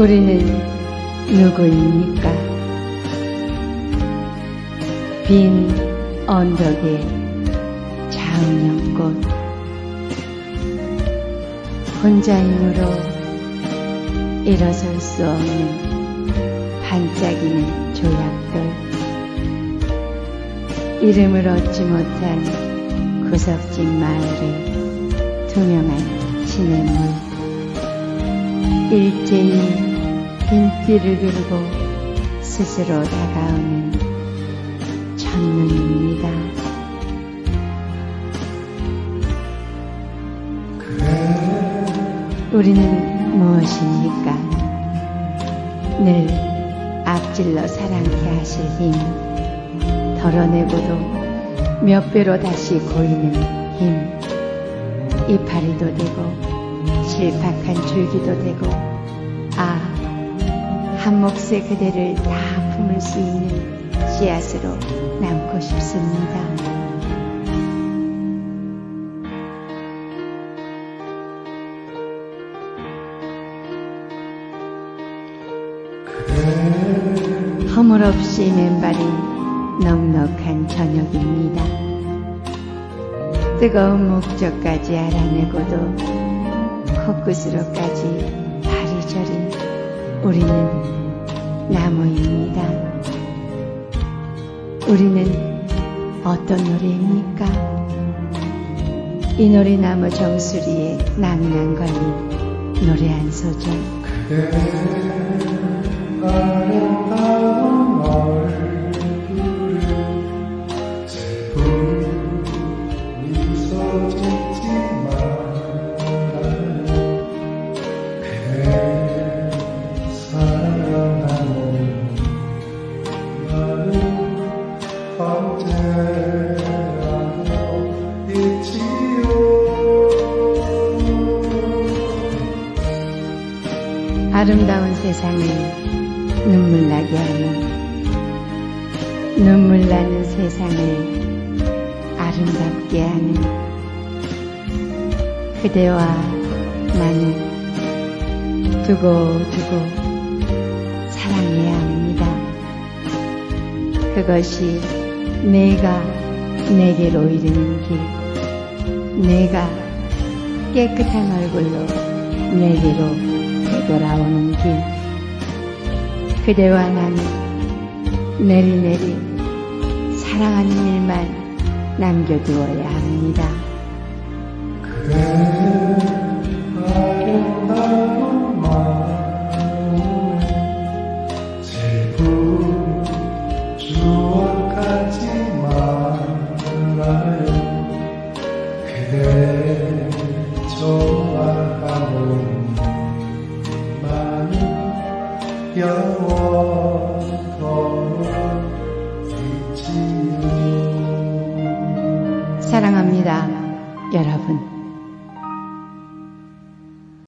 우리는 누구입니까? 빈 언덕의 장영꽃. 혼자 힘으로 일어설 수 없는 반짝이는 조약돌 이름을 얻지 못한 구석진 마을의 투명한 시냇물. 일제히 빈띠를 들고 스스로 다가오는 첫눈입니다. 우리는 무엇입니까? 늘 앞질러 사랑케 하실 힘, 덜어내고도 몇 배로 다시 고이는 힘, 이파리도 되고 실팍한 줄기도 되고 아, 한 몫의 그대를 다 품을 수 있는 씨앗으로 남고 싶습니다. 허물 없이 맨발인 넉넉한 저녁입니다. 뜨거운 목적까지 알아내고도 코끝으로까지 발이 저린 우리는 나무입니다. 우리는 어떤 노래입니까? 이 놀이나무 정수리에 낭낭 걸린 노래 한 소절. 그대 아름다운 얼굴에 슬픔 미소짓 아름다운 세상을 눈물 나게 하는 눈물 나는 세상을 아름답게 하는 그대와 나는 두고두고 사랑해야 합니다. 그것이 내가 내게로 이르는 길, 내가 깨끗한 얼굴로 내게로 되 돌아오는 길, 그대와 나는 내리내리 사랑하는 일만 남겨두어야 합니다. 사랑합니다, 여러분.